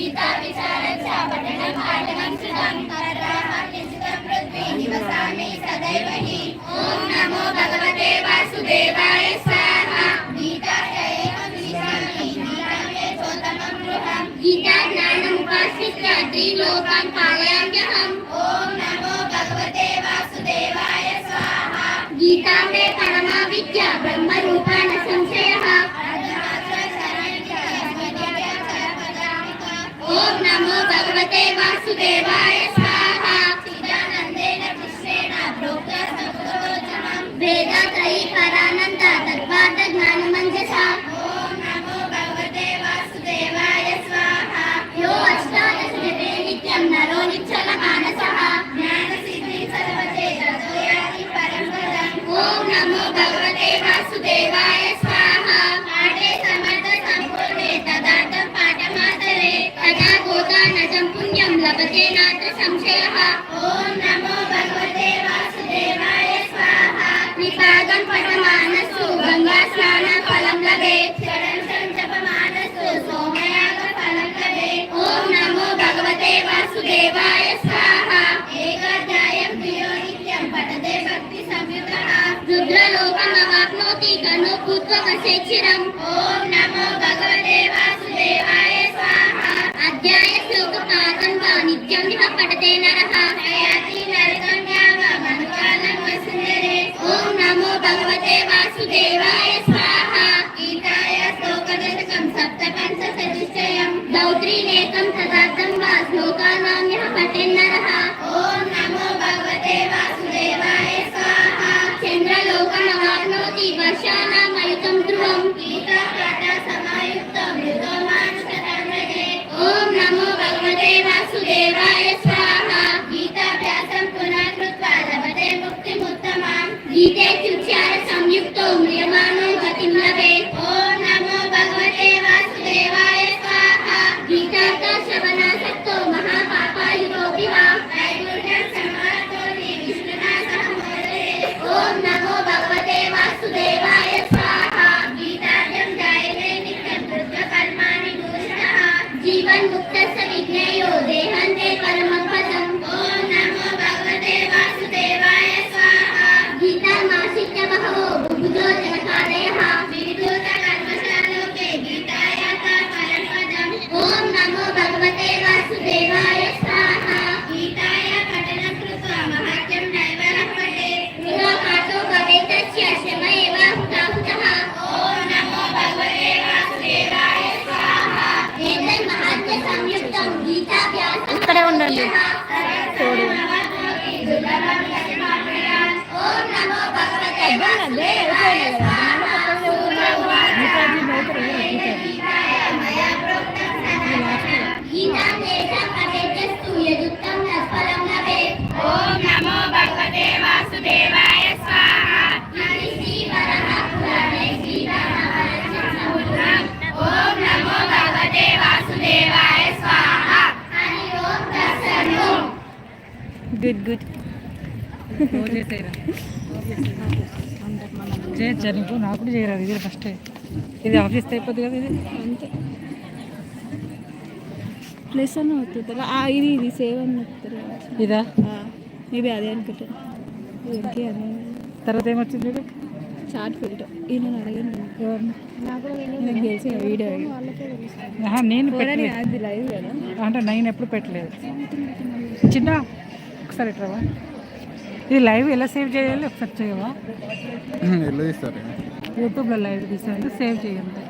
गीता विचारं च पठनं पाठनं सदैव हि ॐ नमो भगवते वासुदेवाय स्वाहा गीता एवं विशामि गीता मे चोत्तमं गृहं गीता ज्ञानमुपाश्रित्य त्रिलोकान् पालयाम्यहम् ॐ नमो भगवते वासुदेवाय स्वाहा गीता में परमा विद्या ब्रह्म భగవతే వాసుదేవాయ స్వాహ. పాఠే సమర్థ సంపూర్ణే తదార్థం పాఠమాతరే. తదా గోదానజం పుణ్యం లభతే నాత్ర సంశయః. ఓం నమో భగవతే వాసుదేవాయ స్వాహ. గంగా స్నాన ఫలం లభే. సోమయాగ ఫలం లభే. ఓం నమో భగవతే వాసుదేవాయ స్వాహ. ఏకాధ్యాయం ప్రిयो పఠతే భక్తి సంయుత రుద్రలోకమవాప్నోతి గణో ఓం నమో భగవతే వాసుదేవాయ స్వాహ. అధ్యాయ శ్లోక పాదం వా నిత్యం ఇహ పఠతే నరః ప్రయాతి నరకం యావ మనుకాలం వసుందరే ఓం నమో భగవతే వాసుదేవాయ He takes ఇక్కడే ఉండండి గుడ్ గుడ్ చేయొచ్చా నీకు నాకు చేయరాదు ఇది ఫస్ట్ ఇది ఆఫీస్ అయిపోద్ది కదా ఇది. అంతే. ప్లస్ అని అవుతుంది ఆ, ఇది ఇది సేవ్ అని చెప్తారు ఇదా? మేబీ అదే అనుకుంటాను. అదే? తర్వాత ఏమొచ్చింది ఇది? షార్ట్ ఫిల్టర్ ఈయన అడగండి ఎవరిని? నాకు తెలిసి వీడియో నేను పెట్టలేదు. అంటే నేను ఎప్పుడు పెట్టలేదు. చిన్న ఒకసారి ఇట్రావా ఇది లైవ్ ఎలా సేవ్ చేయాలి ఒకసారి చేయవా? ఎల్లు తీస్తారు యూట్యూబ్లో లైవ్ తీసానంటే సేవ్ చేయండి.